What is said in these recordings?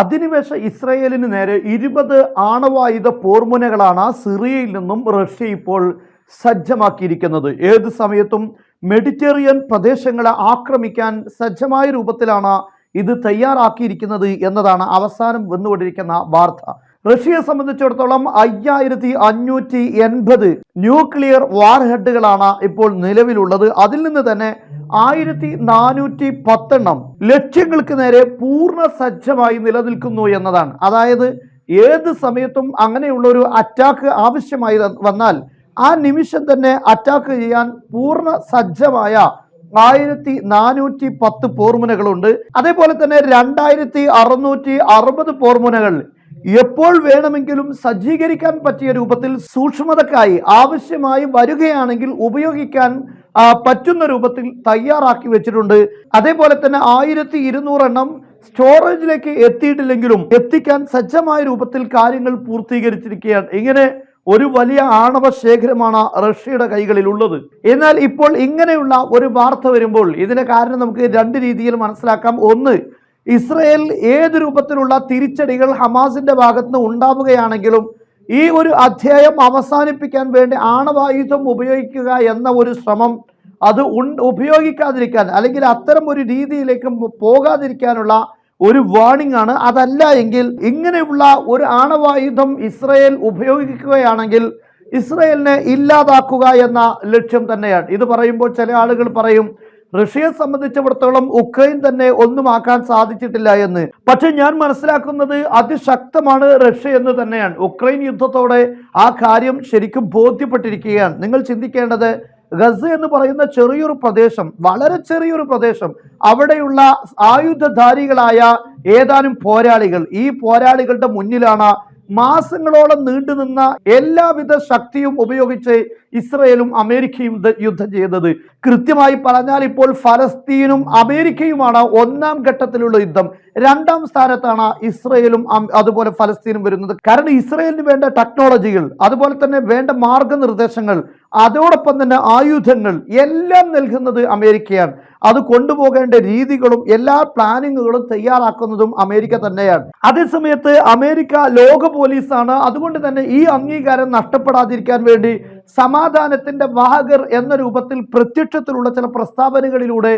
അധിനിവേശ ഇസ്രയേലിന് നേരെ ഇരുപത് ആണവായുധ പോർമുനകളാണ് സിറിയയിൽ നിന്നും റഷ്യ ഇപ്പോൾ സജ്ജമാക്കിയിരിക്കുന്നത്. ഏത് സമയത്തും മെഡിറ്ററേനിയൻ പ്രദേശങ്ങളെ ആക്രമിക്കാൻ സജ്ജമായ രൂപത്തിലാണ് ഇത് തയ്യാറാക്കിയിരിക്കുന്നത് എന്നതാണ് അവസാനം വന്നുകൊണ്ടിരിക്കുന്ന വാർത്ത. റഷ്യയെ സംബന്ധിച്ചിടത്തോളം അയ്യായിരത്തി അഞ്ഞൂറ്റി എൺപത് ന്യൂക്ലിയർ വാർഹെഡുകളാണ് ഇപ്പോൾ നിലവിലുള്ളത്. അതിൽ നിന്ന് തന്നെ ആയിരത്തി നാനൂറ്റി പത്തെണ്ണം ലക്ഷ്യങ്ങൾക്ക് നേരെ പൂർണ സജ്ജമായി നിലനിൽക്കുന്നു എന്നതാണ്. അതായത് ഏത് സമയത്തും അങ്ങനെയുള്ള ഒരു അറ്റാക്ക് ആവശ്യമായി വന്നാൽ ആ നിമിഷം തന്നെ അറ്റാക്ക് ചെയ്യാൻ പൂർണ സജ്ജമായ ആയിരത്തി നാനൂറ്റി പത്ത് പോർമുനകളുണ്ട് അതേപോലെ തന്നെ രണ്ടായിരത്തി അറുന്നൂറ്റി അറുപത് പോർമുനകൾ എപ്പോൾ വേണമെങ്കിലും സജ്ജീകരിക്കാൻ പറ്റിയ രൂപത്തിൽ സൂക്ഷ്മതക്കായി ആവശ്യമായി വരികയാണെങ്കിൽ ഉപയോഗിക്കാൻ പറ്റുന്ന രൂപത്തിൽ തയ്യാറാക്കി വെച്ചിട്ടുണ്ട്. അതേപോലെ തന്നെ ആയിരത്തി ഇരുന്നൂറെണ്ണം സ്റ്റോറേജിലേക്ക് എത്തിയിട്ടില്ലെങ്കിലും എത്തിക്കാൻ സജ്ജമായ രൂപത്തിൽ കാര്യങ്ങൾ പൂർത്തീകരിച്ചിരിക്കുകയാണ്. ഇങ്ങനെ ഒരു വലിയ ആണവ ശേഖരമാണ് റഷ്യയുടെ കൈകളിൽ ഉള്ളത് എന്നാൽ ഇപ്പോൾ ഇങ്ങനെയുള്ള ഒരു വാർത്ത വരുമ്പോൾ ഇതിന് കാരണം നമുക്ക് രണ്ട് രീതിയിൽ മനസ്സിലാക്കാം. ഒന്ന് ഇസ്രയേൽ ഏത് രൂപത്തിലുള്ള തിരിച്ചടികൾ ഹമാസിന്റെ ഭാഗത്ത് നിന്ന് ഉണ്ടാവുകയാണെങ്കിലും ഈ ഒരു അധ്യായം അവസാനിപ്പിക്കാൻ വേണ്ടി ആണവായുധം ഉപയോഗിക്കുക എന്ന ഒരു ശ്രമം അത് ഉൺ- ഉപയോഗിക്കാതിരിക്കാൻ അല്ലെങ്കിൽ അത്തരം ഒരു രീതിയിലേക്ക് പോകാതിരിക്കാനുള്ള ഒരു വാണിംഗ് ആണ്. അതല്ല എങ്കിൽ ഇങ്ങനെയുള്ള ഒരു ആണവായുധം ഇസ്രയേൽ ഉപയോഗിക്കുകയാണെങ്കിൽ ഇസ്രയേലിനെ ഇല്ലാതാക്കുക എന്ന ലക്ഷ്യം തന്നെയാണ്. ഇത് പറയുമ്പോൾ ചില ആളുകൾ പറയും റഷ്യയെ സംബന്ധിച്ചിടത്തോളം ഉക്രൈൻ തന്നെ ഒന്നും ആക്കാൻ സാധിച്ചിട്ടില്ല എന്ന്. പക്ഷെ ഞാൻ മനസ്സിലാക്കുന്നത് അതിശക്തമാണ് റഷ്യ എന്ന് തന്നെയാണ്. ഉക്രൈൻ യുദ്ധത്തോടെ ആ കാര്യം ശരിക്കും ബോധ്യപ്പെട്ടിരിക്കുകയാണ്. നിങ്ങൾ ചിന്തിക്കേണ്ടത് ഗസ് എന്ന് പറയുന്ന ചെറിയൊരു പ്രദേശം വളരെ ചെറിയൊരു പ്രദേശം അവിടെയുള്ള ആയുധധാരികളായ ഏതാനും പോരാളികൾ ഈ പോരാളികളുടെ മുന്നിലാണ് മാസങ്ങളോളം നീണ്ടുനിന്ന എല്ലാവിധ ശക്തിയും ഉപയോഗിച്ച് ഇസ്രയേലും അമേരിക്കയും യുദ്ധം ചെയ്തത്. കൃത്യമായി പറഞ്ഞാൽ ഇപ്പോൾ ഫലസ്തീനും അമേരിക്കയുമാണ് ഒന്നാം ഘട്ടത്തിലുള്ള യുദ്ധം. രണ്ടാം സ്ഥാനത്താണ് ഇസ്രയേലും അതുപോലെ ഫലസ്തീനും വരുന്നത്. കാരണം ഇസ്രയേലിന് വേണ്ട ടെക്നോളജികൾ അതുപോലെ തന്നെ വേണ്ട മാർഗനിർദ്ദേശങ്ങൾ അതോടൊപ്പം തന്നെ ആയുധങ്ങൾ എല്ലാം നൽകുന്നത് അമേരിക്കയാണ്. അത് കൊണ്ടുപോകേണ്ട രീതികളും എല്ലാ പ്ലാനിങ്ങുകളും തയ്യാറാക്കുന്നതും അമേരിക്ക തന്നെയാണ്. അതേസമയത്ത് അമേരിക്ക ലോക പോലീസാണ്. അതുകൊണ്ട് തന്നെ ഈ അംഗീകാരം നഷ്ടപ്പെടാതിരിക്കാൻ വേണ്ടി സമാധാനത്തിന്റെ വാഹകർ എന്ന രൂപത്തിൽ പ്രത്യക്ഷത്തിലുള്ള ചില പ്രസ്താവനകളിലൂടെ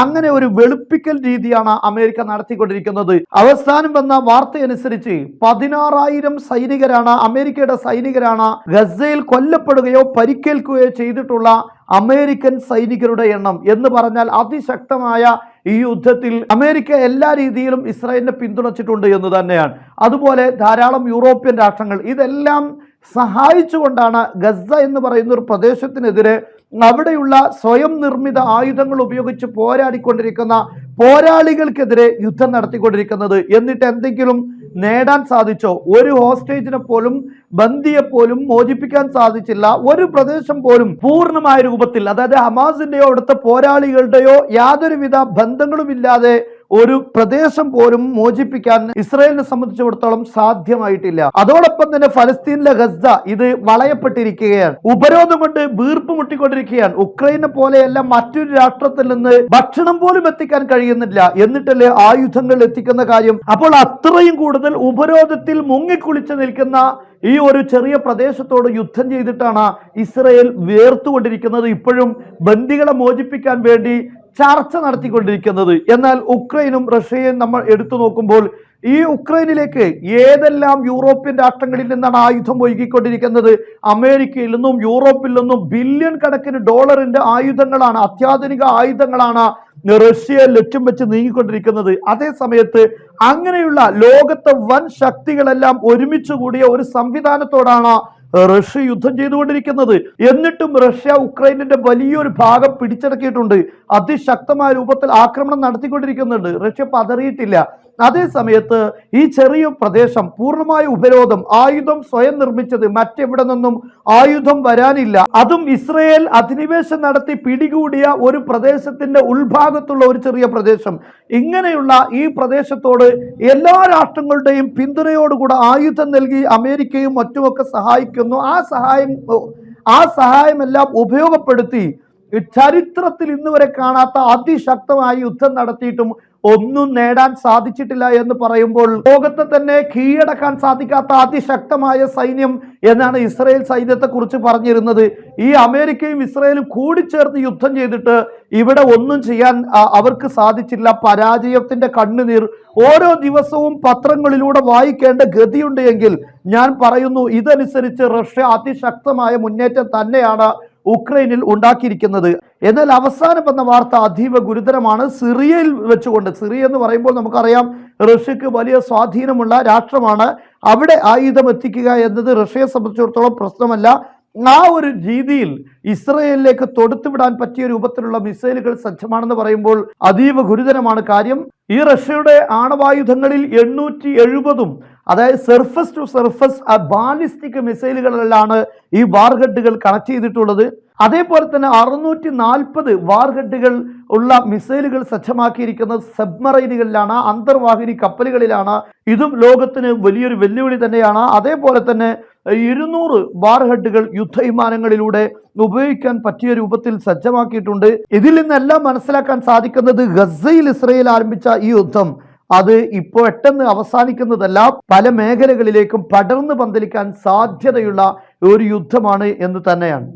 അങ്ങനെ ഒരു വെളുപ്പിക്കൽ രീതിയാണ് അമേരിക്ക നടത്തിക്കൊണ്ടിരിക്കുന്നത്. അവസാനം വന്ന വാർത്തയനുസരിച്ച് പതിനാറായിരം സൈനികരാണ് അമേരിക്കയുടെ സൈനികരാണ് ഗസയിൽ കൊല്ലപ്പെടുകയോ പരിക്കേൽക്കുകയോ ചെയ്തിട്ടുള്ള അമേരിക്കൻ സൈനികരുടെ എണ്ണം. എന്ന് പറഞ്ഞാൽ അതിശക്തമായ ഈ യുദ്ധത്തിൽ അമേരിക്ക എല്ലാ രീതിയിലും ഇസ്രായേലിനെ പിന്തുണച്ചിട്ടുണ്ട് എന്ന് തന്നെയാണ്. അതുപോലെ ധാരാളം യൂറോപ്യൻ രാഷ്ട്രങ്ങൾ. ഇതെല്ലാം സഹായിച്ചുകൊണ്ടാണ് ഗസ എന്ന് പറയുന്ന ഒരു പ്രദേശത്തിനെതിരെ അവിടെയുള്ള സ്വയം നിർമ്മിത ആയുധങ്ങൾ ഉപയോഗിച്ച് പോരാടിക്കൊണ്ടിരിക്കുന്ന പോരാളികൾക്കെതിരെ യുദ്ധം നടത്തിക്കൊണ്ടിരിക്കുന്നത്. എന്നിട്ട് എന്തെങ്കിലും നേടാൻ സാധിച്ചോ? ഒരു ഹോസ്റ്റേജിനെ പോലും ബന്ദിയെ പോലും മോചിപ്പിക്കാൻ സാധിച്ചില്ല. ഒരു പ്രദേശം പോലും പൂർണമായ രൂപത്തിൽ അതായത് ഹമാസിന്റെയോ അവിടുത്തെ പോരാളികളുടെയോ യാതൊരുവിധ ബന്ധങ്ങളുമില്ലാതെ ഒരു പ്രദേശം പോലും മോചിപ്പിക്കാൻ ഇസ്രായേലിനെ സംബന്ധിച്ചിടത്തോളം സാധ്യമായിട്ടില്ല. അതോടൊപ്പം തന്നെ ഫലസ്തീനിലെ ഗസ ഇത് വളയപ്പെട്ടിരിക്കുകയാണ്. ഉപരോധം കൊണ്ട് വീർപ്പ് മുട്ടിക്കൊണ്ടിരിക്കുകയാണ്. ഉക്രൈനെ പോലെയല്ല മറ്റൊരു രാഷ്ട്രത്തിൽ നിന്ന് ഭക്ഷണം പോലും എത്തിക്കാൻ കഴിയുന്നില്ല എന്നിട്ടല്ലേ ആയുധങ്ങൾ എത്തിക്കുന്ന കാര്യം. അപ്പോൾ അത്രയും കൂടുതൽ ഉപരോധത്തിൽ മുങ്ങിക്കുളിച്ച് നിൽക്കുന്ന ഈ ഒരു ചെറിയ പ്രദേശത്തോട് യുദ്ധം ചെയ്തിട്ടാണ് ഇസ്രയേൽ വേർത്തുകൊണ്ടിരിക്കുന്നത്. ഇപ്പോഴും ബന്ദികളെ മോചിപ്പിക്കാൻ വേണ്ടി ചർച്ച നടത്തിക്കൊണ്ടിരിക്കുന്നത്. എന്നാൽ ഉക്രൈനും റഷ്യയും നമ്മൾ എടുത്തു നോക്കുമ്പോൾ ഈ ഉക്രൈനിലേക്ക് ഏതെല്ലാം യൂറോപ്യൻ രാഷ്ട്രങ്ങളിൽ നിന്നാണ് ആയുധം ഒഴുകിക്കൊണ്ടിരിക്കുന്നത്? അമേരിക്കയിൽ നിന്നും യൂറോപ്പിൽ നിന്നും ബില്യൺ കണക്കിന് ഡോളറിന്റെ ആയുധങ്ങളാണ് അത്യാധുനിക ആയുധങ്ങളാണ് റഷ്യയെ ലക്ഷ്യം വെച്ച് നീങ്ങിക്കൊണ്ടിരിക്കുന്നത്. അതേ സമയത്ത് അങ്ങനെയുള്ള ലോകത്തെ വൻ ശക്തികളെല്ലാം ഒരുമിച്ച് കൂടിയ ഒരു സംവിധാനത്തോടാണ് റഷ്യ യുദ്ധം ചെയ്തുകൊണ്ടിരിക്കുന്നത്. എന്നിട്ടും റഷ്യ ഉക്രൈനിന്റെ വലിയൊരു ഭാഗം പിടിച്ചടക്കിയിട്ടുണ്ട്. അതിശക്തമായ രൂപത്തിൽ ആക്രമണം നടത്തിക്കൊണ്ടിരിക്കുന്നുണ്ട്. റഷ്യ പതറിയിട്ടില്ല. അതേ സമയത്ത് ഈ ചെറിയ പ്രദേശം പൂർണമായ ഉപരോധം ആയുധം സ്വയം നിർമ്മിച്ചത് മറ്റെവിടെ നിന്നും ആയുധം വരാനില്ല. അതും ഇസ്രയേൽ അധിനിവേശം നടത്തി പിടികൂടിയ ഒരു പ്രദേശത്തിന്റെ ഉൾഭാഗത്തുള്ള ഒരു ചെറിയ പ്രദേശം. ഇങ്ങനെയുള്ള ഈ പ്രദേശത്തോട് എല്ലാ രാഷ്ട്രങ്ങളുടെയും പിന്തുണയോടുകൂടെ ആയുധം നൽകി അമേരിക്കയും മറ്റുമൊക്കെ സഹായിക്കുന്നു. ആ സഹായം ആ സഹായമെല്ലാം ഉപയോഗപ്പെടുത്തി ചരിത്രത്തിൽ ഇന്ന് വരെ കാണാത്ത അതിശക്തമായി യുദ്ധം നടത്തിയിട്ടും ഒന്നും നേടാൻ സാധിച്ചിട്ടില്ല എന്ന് പറയുമ്പോൾ ലോകത്തെ തന്നെ കീഴടക്കാൻ സാധിക്കാത്ത അതിശക്തമായ സൈന്യം എന്നാണ് ഇസ്രയേൽ സൈന്യത്തെ കുറിച്ച് പറഞ്ഞിരുന്നത്. ഈ അമേരിക്കയും ഇസ്രയേലും കൂടിച്ചേർന്ന് യുദ്ധം ചെയ്തിട്ട് ഇവിടെ ഒന്നും ചെയ്യാൻ അവർക്ക് സാധിച്ചില്ല. പരാജയത്തിന്റെ കണ്ണുനീർ ഓരോ ദിവസവും പത്രങ്ങളിലൂടെ വായിക്കേണ്ട ഗതിയുണ്ട് എങ്കിൽ ഞാൻ പറയുന്നു ഇതനുസരിച്ച് റഷ്യ അതിശക്തമായ മുന്നേറ്റം തന്നെയാണ് ഉക്രൈനിൽ ഉണ്ടാക്കിയിരിക്കുന്നത്. എന്നാൽ അവസാനം വന്ന വാർത്ത അതീവ ഗുരുതരമാണ്. സിറിയയിൽ വെച്ചുകൊണ്ട് സിറിയ എന്ന് പറയുമ്പോൾ നമുക്കറിയാം റഷ്യക്ക് വലിയ സ്വാധീനമുള്ള രാഷ്ട്രമാണ്. അവിടെ ആയുധം എത്തിക്കുക എന്നത് റഷ്യയെ സംബന്ധിച്ചിടത്തോളം പ്രശ്നമല്ല. ആ ഒരു രീതിയിൽ ഇസ്രയേലിലേക്ക് തൊടുത്തുവിടാൻ പറ്റിയ രൂപത്തിലുള്ള മിസൈലുകൾ സജ്ജമാണെന്ന് പറയുമ്പോൾ അതീവ ഗുരുതരമാണ് കാര്യം. ഈ റഷ്യയുടെ ആണവായുധങ്ങളിൽ എണ്ണൂറ്റി എഴുപതും അതായത് സർഫസ് ടു സർഫസ് ബാലിസ്റ്റിക് മിസൈലുകളിലാണ് ഈ വാർഹെഡുകൾ കണക്ട് ചെയ്തിട്ടുള്ളത്. അതേപോലെ തന്നെ അറുന്നൂറ്റി നാൽപ്പത് വാർഹെഡുകൾ ഉള്ള മിസൈലുകൾ സജ്ജമാക്കിയിരിക്കുന്നത് സബ്മറൈനുകളിലാണ് അന്തർവാഹിനി കപ്പലുകളിലാണ്. ഇതും ലോകത്തിന് വലിയൊരു വെല്ലുവിളി തന്നെയാണ്. അതേപോലെ തന്നെ ഇരുന്നൂറ് വാർഹെഡുകൾ യുദ്ധവിമാനങ്ങളിലൂടെ ഉപയോഗിക്കാൻ പറ്റിയ രൂപത്തിൽ സജ്ജമാക്കിയിട്ടുണ്ട്. ഇതിൽ നിന്നെല്ലാം മനസ്സിലാക്കാൻ സാധിക്കുന്നത് ഗസയിൽ ഇസ്രയേൽ ആരംഭിച്ച ഈ യുദ്ധം. അത് ഇപ്പോൾ പെട്ടെന്ന് അവസാനിക്കുന്നതല്ല പല മേഖലകളിലേക്കും പടർന്നു പന്തലിക്കാൻ സാധ്യതയുള്ള ഒരു യുദ്ധമാണ് എന്ന് തന്നെയാണ്.